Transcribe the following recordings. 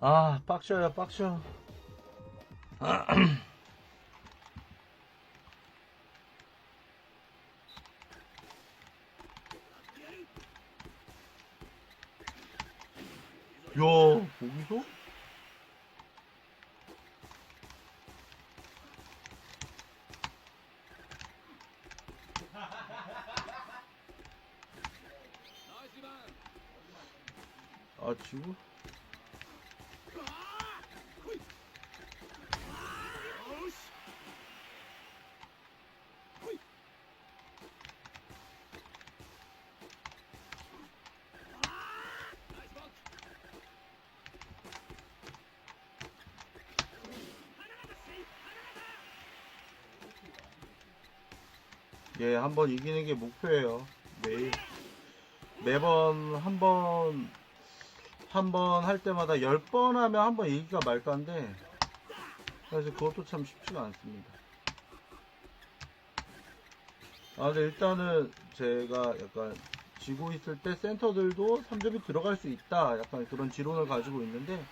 아, 빡셔요, 빡셔. 야, 거기서? 아, 지금? 예, 한번 이기는 게 목표예요. 매일. 매번 한 번, 한 번 할 때마다 10번 하면 한 번 이기가 말까인데, 그래서 그것도 참 쉽지가 않습니다. 아, 근데 일단은 제가 약간 지고 있을 때 센터들도 3점이 들어갈 수 있다. 약간 그런 지론을 가지고 있는데,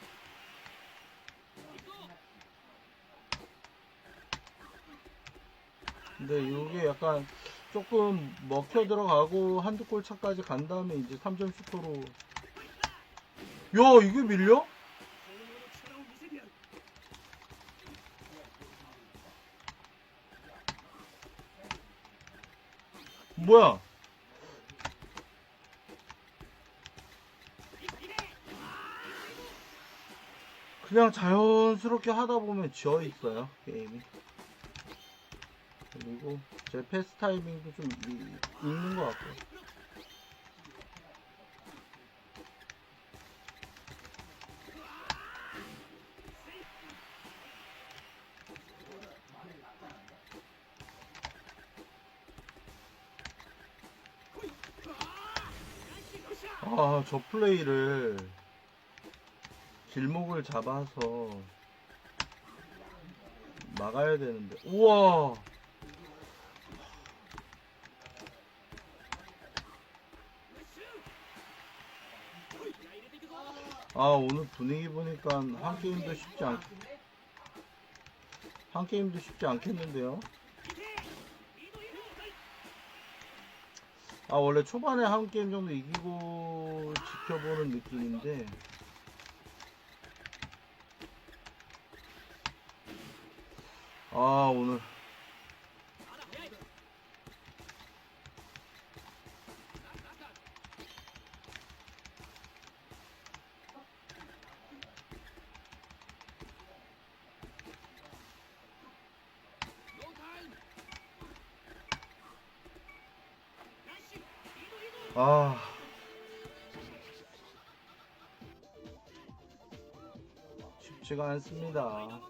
근데 이게 약간 조금 먹혀 들어가고 한두 골 차까지 간 다음에 이제 3점 슈터로. 야 이게 밀려? 뭐야? 그냥 자연스럽게 하다 보면 지어 있어요 게임이 그리고 제 패스 타이밍도 좀 이- 있는 것 같고요. 아, 저 플레이를 길목을 잡아서 막아야 되는데. 우와! 아 오늘 분위기 보니까 한 게임도 쉽지 않. 한 게임도 쉽지 않겠는데요. 아 원래 초반에 한 게임 정도 이기고 지켜보는 느낌인데. 아 오늘 아 쉽지가 않습니다.